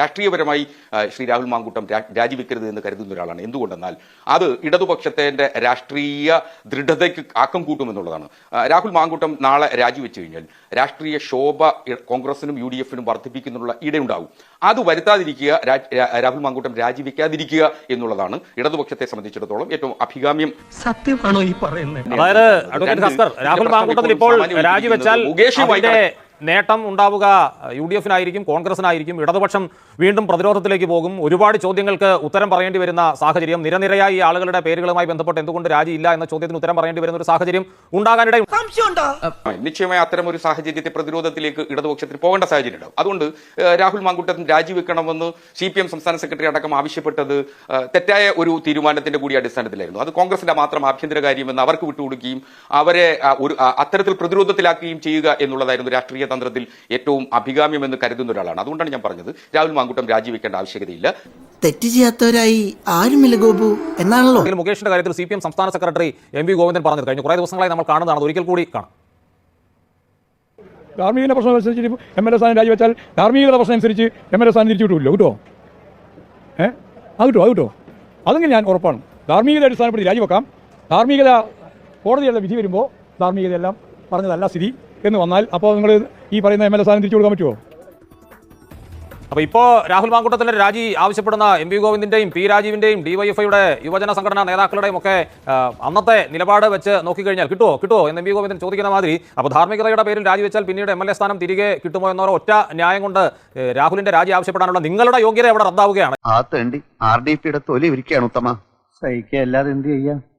രാഷ്ട്രീയപരമായി ശ്രീ രാഹുൽ മാങ്കൂട്ടം രാജിവെക്കരുത് എന്ന് കരുതുന്ന ഒരാളാണ്. എന്തുകൊണ്ടെന്നാൽ അത് ഇടതുപക്ഷത്തിന്റെ രാഷ്ട്രീയ ദൃഢതയ്ക്ക് ആക്കം കൂട്ടുമെന്നുള്ളതാണ്. രാഹുൽ മാങ്കൂട്ടം നാളെ രാജിവെച്ചു കഴിഞ്ഞാൽ രാഷ്ട്രീയ ശോഭ കോൺഗ്രസിനും യു ഡി എഫിനും വർദ്ധിപ്പിക്കുന്നുള്ള ഇടയുണ്ടാവും. അത് വരുത്താതിരിക്കുക രാഹുൽ മാങ്കൂട്ടം രാജിവെക്കാതിരിക്കുക എന്നുള്ളതാണ് ഇടതുപക്ഷത്തെ സംബന്ധിച്ചിടത്തോളം ഏറ്റവും അഭികാമ്യം. സത്യമാണോ ഈ പറയുന്നത്? അതായത് അഡ്വക്കേറ്റ് ഹസ്കർ രാഹുൽ മാങ്കൂട്ടത്തിൽ ഇപ്പോൾ രാജിവെച്ചാൽ നേട്ടം ഉണ്ടാവുക. യു ഡി എഫിനായിരിക്കും കോൺഗ്രസിനായിരിക്കും ഇടതുപക്ഷം വീണ്ടും പ്രതിരോധത്തിലേക്ക് പോകും. ഒരുപാട് ചോദ്യങ്ങൾക്ക് ഉത്തരം പറയേണ്ടി വരുന്ന സാഹചര്യം. നിരനിരയായി ഈ ആളുകളുടെ പേരുകളുമായി ബന്ധപ്പെട്ട് എന്തുകൊണ്ട് രാജിയില്ല എന്ന ചോദ്യത്തിന് ഉത്തരം പറയേണ്ടി വരുന്ന ഒരു സാഹചര്യം ഉണ്ടാകാനിടയും നിശ്ചയമായി അത്തരം ഒരു സാഹചര്യത്തെ പ്രതിരോധത്തിലേക്ക് ഇടതുപക്ഷത്തിന് പോകേണ്ട സാഹചര്യം ഉണ്ടാവും അതുകൊണ്ട് രാഹുൽ മാങ്കുട്ടൻ രാജിവെക്കണമെന്ന് സി പി എം സംസ്ഥാന സെക്രട്ടറി അടക്കം ആവശ്യപ്പെട്ടത് തെറ്റായ ഒരു തീരുമാനത്തിന്റെ കൂടി അടിസ്ഥാനത്തിലായിരുന്നു. അത് കോൺഗ്രസിന്റെ മാത്രം ആഭ്യന്തര കാര്യമെന്ന് അവർക്ക് വിട്ടുകൊടുക്കുകയും അവരെ ഒരു അത്തരത്തിൽ പ്രതിരോധത്തിലാക്കുകയും ചെയ്യുക എന്നുള്ളതായിരുന്നു രാഷ്ട്രീയ തന്ത്രത്തിൽ ഏറ്റവും അഭികാമ്യമെന്ന് കരുതുന്ന ഒരാളാണ്. അതുകൊണ്ടാണ് ഞാൻ പറഞ്ഞത്. രാഹുൽ മാങ്കൂട്ടം രാജിവെക്കേണ്ട ആവശ്യകതയില്ല. തെറ്റ് ചെയ്യാത്തവരായി ആരുമില്ല ഗോപു എന്നാണല്ലോ? മുകേഷിന്റെ കാര്യത്തിൽ സി പി എം സംസ്ഥാന സെക്രട്ടറി എം വി ഗോവിന്ദൻ പറഞ്ഞത് കഴിഞ്ഞ. കുറേ ദിവസങ്ങളായി നമ്മൾ കാണുന്നതാണ് ഒരിക്കൽ കൂടി കാണാം. ധാർമ്മികത പ്രശ്നം അനുസരിച്ച് എം എൽ എ സ്ഥാനം രാജിവെച്ചാൽ ധാർമ്മികത പ്രശ്നം അനുസരിച്ച് എം എൽ എ സ്ഥാനം തിരിച്ചു കിട്ടുമല്ലോ കേട്ടോ ഏ? അത് കിട്ടുമോ അത് കിട്ടുമോ അതെങ്കിൽ ഞാൻ ഉറപ്പാണ്. ധാർമ്മികത അടിസ്ഥാനപ്പെടുത്തി രാജിവെക്കാം. ധാർമ്മികത കോടതിയുടെ വിധി വരുമ്പോൾ ധാർമ്മികതയെല്ലാം പറഞ്ഞതല്ല സ്ഥിതി എന്ന് വന്നാൽ അപ്പോൾ നിങ്ങൾ ഈ പറയുന്ന എം എൽ എ സ്ഥാനം തിരിച്ചു കൊടുക്കാൻ പറ്റുമോ അപ്പോൾ ഇപ്പോ രാഹുൽ മാങ്കൂട്ടത്തിന്റെ രാജി ആവശ്യപ്പെടുന്ന എം വി ഗോവിന്ദിന്റെയും പി രാജീവിന്റെയും ഡിവൈഎഫ്ഐയുടെ യുവജന സംഘടനാ നേതാക്കളുടെയും ഒക്കെ അന്നത്തെ നിലപാട് വെച്ച് നോക്കിക്കഴിഞ്ഞാൽ കിട്ടുമോ കിട്ടുമോ എന്ന് എം വി ഗോവിന്ദൻ ചോദിക്കുന്ന മാതിരി അപ്പോൾ ധാർമ്മികതയുടെ പേരിൽ രാജിവെച്ചാൽ പിന്നീട് എം എൽ എ സ്ഥാനം തിരികെ കിട്ടുമോ എന്നൊരു ഒറ്റ ന്യായം കൊണ്ട് രാഹുലിന്റെ രാജി ആവശ്യപ്പെടാനുള്ള നിങ്ങളുടെ യോഗ്യത അവിടെ റദ്ദാവുകയാണ്? ആ തേണ്ടി. ആർ ഡി പിയുടെ തൊലി ഉത്തമ. സഹിക്കുക അല്ലാതെ എന്ത് ചെയ്യാം?